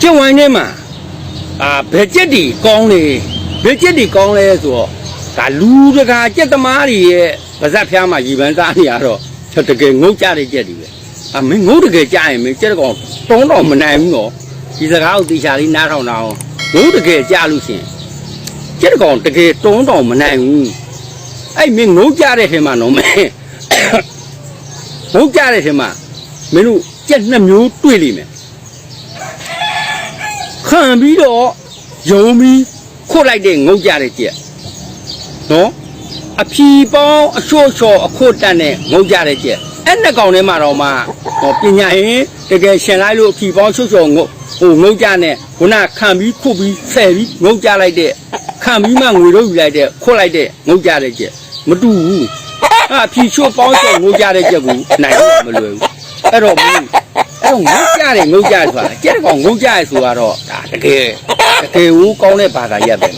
ကျက်ဝိုင်းထဲမှာအာဘယ်ကျက်ဒီကောင်းလေဘယ်ကျက်ဒီကောင်းလဲဆိုတော့ဒါလူတကာကျက်သမားတွေရဲ့ဗဇက်ဖျားမှာရီပန်းစားနေရတော့ကျွန်တော်တကယ်ငုတ်ကြတဲ့ကျက်ဒီပဲအာမင်းငုတ်တကယ်ကြရင်မင်းကျက်ကောင်တုံးတော့မနိုင်ဘူးနော်ဒီစကားကိုတေချာလေးနားထောင်တာအောင်ငုတ်တကယ်ကြလို့ရှရင်ကျက်ကောင်တကယ်တုံးတော့မနိုင်ဘူးအဲ့မင်းငုတ်ကြတဲ့ထဲမှာနော်မင်းငုတ်ကြတဲ့ထဲမှာမင်းတို့ကြက်နှစ်မျိုးတွေ့လိမ့်မယ် ခံပြီးတော့ယုံပြီးခုတ်လိုက်တဲ့ငုတ်ကြတဲ့ကြက်နော်အဖြီပေါင်းအချို့ချော်အခွတ်တက်နဲ့ငုတ်ကြတဲ့ကြက်အဲ့နှစ်ကောင်ထဲမှာတော့မှဟောပညာရင်တကယ်ရှင်လိုက်လို့အဖြီပေါင်းချို့ချော်ငုတ်ဟိုငုတ်ကြနဲ့ခုနခံပြီးခုတ်ပြီးဆဲပြီးငုတ်ကြလိုက်တဲ့ခံပြီးမှငွေတော့ယူလိုက်တဲ့ခွတ်လိုက်တဲ့ငုတ်ကြတဲ့ကြက်မတူဘူးအာဖြီချိုးပေါင်းချက်ငုတ်ကြတဲ့ချက်ကိုနိုင်လို့မလွယ်ဘူးအဲ့တော့မင်းအဲ့ တော့ငုတ်ကြတယ်ငုတ်ကြတယ်ဆိုတာကြက်တကောင်ငုတ်ကြတယ်ဆိုတော့ဒါတကယ်တကယ်ဦးကောင်းတဲ့ဘာသာရပ်ပဲ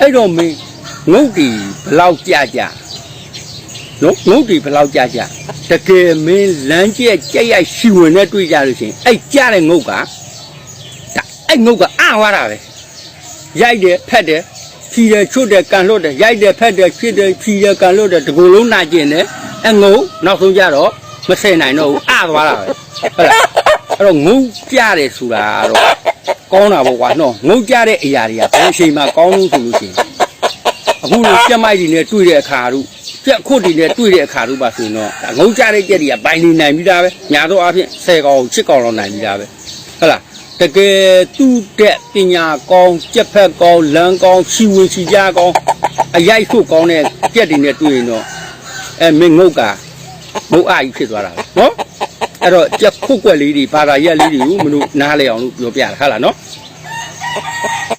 အဲ့တော့မင်းငုတ်တီဘလောက်ကြကြနော်ငုတ်တီဘလောက်ကြကြတကယ်မင်းလမ်းကျက်ကြက်ရိုက်ရှီဝင်နဲ့တွေ့ကြလို့ရှရင်အဲ့ကြတဲ့ငုတ်ကဒါအဲ့ငုတ်ကအဝါတာပဲရိုက်တယ်ဖက်တယ်ဖြီတယ်ချွတ်တယ်ကန်လွတ်တယ်ရိုက်တယ်ဖက်တယ်ချွတ်တယ်ဖြီတယ်ကန်လွတ်တယ်ဒီကိုယ်လုံးနာကျင်တယ်အငုံနောက်ဆုံးကြတော့မဆယ်နိုင်တော့ဘူးအသွားတာပဲဟုတ်လား အဲ့တော့ငုံကြတယ်ဆိုတာကတော့ကောင်းတာပေါ့ကွာနော်ငုံကြတဲ့အရာတွေကဘယ်အချိန်မှကောင်းလို့ဆိုလို့ရှိရင်အခုလိုကြက်မိုက်တွေနဲ့တွေ့တဲ့အခါတို့ကြက်ခုတ်တွေနဲ့တွေ့တဲ့အခါတို့ပါဆိုရင်တော့ဒါငုံကြတဲ့ကြက်တွေကဘိုင်နေနိုင်ပြီးသားပဲညာတော့အဖြစ်10ကောင်10ကောင်လောက်နိုင်ပြီးသားပဲဟုတ်လားတကယ်သူ့တဲ့ပညာကောင်းကြက်ဖက်ကောင်းလမ်းကောင်းချီဝင်ချီကြကောင်းအရိုက်ခုတ်ကောင်းတဲ့ကြက်တွေနဲ့တွေ့ရင်တော့အဲမင်းငုတ်ကငုတ်အကြီးဖြစ်သွားတာပဲနော် အဲ့တော့ကြက်ခုတ်ကွက်လေးတွေဘာသာရက်လေးတွေကိုမလို့နားလဲအောင်လို့ပြောပြတာဟုတ်လားနော်